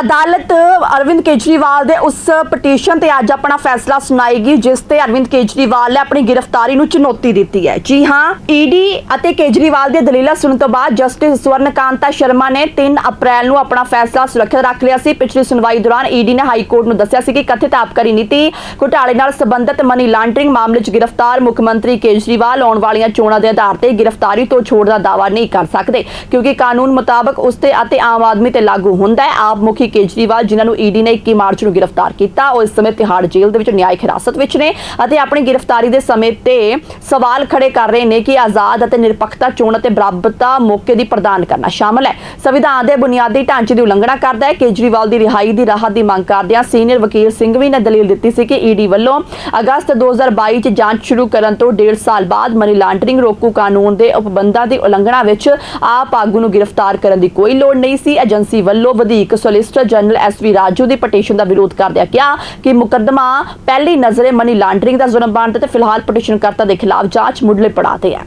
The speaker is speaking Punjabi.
ਅਦਾਲਤ ਅਰਵਿੰਦ ਕੇਜਰੀਵਾਲ ਦੇ ਉਸ ਪਟੀਸ਼ਨ ਤੇ ਅੱਜ ਆਪਣਾ ਫੈਸਲਾ ਸੁਣਾਏਗੀ, ਜਿਸ ਤੇ ਅਰਵਿੰਦ ਕੇਜਰੀਵਾਲ ਨੇ ਆਪਣੀ ਗ੍ਰਿਫਤਾਰੀ ਨੂੰ ਚੁਣੌਤੀ ਦਿੱਤੀ ਹੈ। ਜੀ ਹਾਂ ਈਡੀ ਅਤੇ ਕੇਜਰੀਵਾਲ ਦੀਆਂ ਦਲੀਲਾਂ ਸੁਣਨ ਤੋਂ ਬਾਅਦ ਜਸਟਿਸ ਸਵਰਨਕਾਂਤਾ ਸ਼ਰਮਾ ਨੇ 3 ਅਪ੍ਰੈਲ ਨੂੰ ਆਪਣਾ ਫੈਸਲਾ ਸੁਰੱਖਿਅਤ ਰੱਖ ਲਿਆ ਸੀ। ਪਿਛਲੀ ਸੁਣਵਾਈ ਦੌਰਾਨ ਈਡੀ ਨੇ ਹਾਈ ਕੋਰਟ ਨੂੰ ਦੱਸਿਆ ਸੀ ਕਿ ਕਥਿਤ ਆਬਕਾਰੀ ਨੀਤੀ ਘੁਟਾਲੇ ਨਾਲ ਸੰਬੰਧਿਤ ਮਨੀ ਲਾਂਡਰਿੰਗ ਮਾਮਲੇ 'ਚ ਗ੍ਰਿਫਤਾਰ ਮੁੱਖ ਮੰਤਰੀ ਕੇਜਰੀਵਾਲ ਆਉਣ ਵਾਲੀਆਂ ਚੋਣਾਂ ਦੇ ਆਧਾਰ ਤੇ ਗ੍ਰਿਫਤਾਰੀ ਤੋਂ ਛੋੜ ਦਾ ਦਾਅਵਾ ਨਹੀਂ ਕਰ ਸਕਦੇ, ਕਿਉਂਕਿ ਕਾਨੂੰਨ ਮੁਤਾਬਕ ਉਸ ਤੇ ਅਤੇ ਆਮ ਆਦਮੀ ਤੇ ਲਾਗੂ ਹੁੰਦਾ ਹੈ। ਆਪ ਮੁਖੀ ਕੇਜਰੀਵਾਲ, ਜਿਨ੍ਹਾਂ ਨੂੰ ਈਡੀ ਨੇ 21 ਮਾਰਚ ਨੂੰ ਗ੍ਰਿਫਤਾਰ ਕੀਤਾ। ਉਹ ਇਸ ਸਮੇਂ ਤਿਹਾੜ ਜੇਲ੍ਹ ਦੇ ਵਿੱਚ ਨਿਆਇਕ ਹਿਰਾਸਤ ਵਿੱਚ ਨੇ ਅਤੇ ਆਪਣੀ ਗ੍ਰਿਫਤਾਰੀ ਦੇ ਸਮੇਂ ਤੇ ਸਵਾਲ ਖੜੇ ਕਰ ਰਹੇ ਨੇ ਕਿ ਆਜ਼ਾਦ ਅਤੇ ਨਿਰਪੱਖਤਾ, ਚੋਣ ਅਤੇ ਬਰਾਬਰਤਾ ਮੌਕੇ ਦੀ ਪ੍ਰਦਾਨ ਕਰਨਾ ਸ਼ਾਮਲ ਹੈ। ਸੰਵਿਧਾਨ ਦੇ ਬੁਨਿਆਦੀ ਢਾਂਚੇ ਦੀ ਉਲੰਘਣਾ ਕਰਦਾ ਹੈ। ਕੇਜਰੀਵਾਲ ਦੀ ਰਿਹਾਈ ਦੀ ਰਾਹਤ ਦੀ ਮੰਗ ਕਰਦਿਆਂ ਸੀਨੀਅਰ ਵਕੀਲ ਸਿੰਘ ਵੀ ਨੇ ਦਲੀਲ ਦਿੱਤੀ ਸੀ ਕਿ ਈਡੀ ਵੱਲੋਂ ਅਗਸਤ 2022 ਚ ਜਾਂਚ ਸ਼ੁਰੂ ਕਰਨ ਤੋਂ ਡੇਢ ਸਾਲ ਬਾਅਦ ਮਨੀ ਲਾਂਡਰਿੰਗ ਰੋਕੂ ਕਾਨੂੰਨ ਦੇ ਉਪਬੰਧਾਂ ਦੀ ਉਲੰਘਣਾ ਵਿੱਚ ਆਪ ਆਗੂ ਨੂੰ ਗ੍ਰਿਫਤਾਰ ਕਰਨ ਦੀ ਕੋਈ ਲੋੜ ਨਹੀਂ ਸੀ। ਏਜੰਸੀ ਵੱਲੋਂ ਵਧੇਕ ਸੋਲਿਸਿਟਰ ਜਨਰਲ ਐਸਵੀ ਰਾਜੂ ਦੀ ਪਟੀਸ਼ਨ ਦਾ ਵਿਰੋਧ ਕਰਦਿਆਂ ਕਿਹਾ ਕਿ ਮੁਕੱਦਮਾ ਪਹਿਲੀ ਨਜ਼ਰੇ ਮਨੀ ਲਾਂਡਰਿੰਗ ਦਾ ਜ਼ੁਰਮ ਬਣਦਾ ਤੇ ਫਿਲਹਾਲ ਪਟੀਸ਼ਨ ਕਰਤਾ ਦੇ ਖਿਲਾਫ ਜਾਂਚ ਮੁੱਢਲੇ ਪੜਾਅ ਤੇ ਹੈ।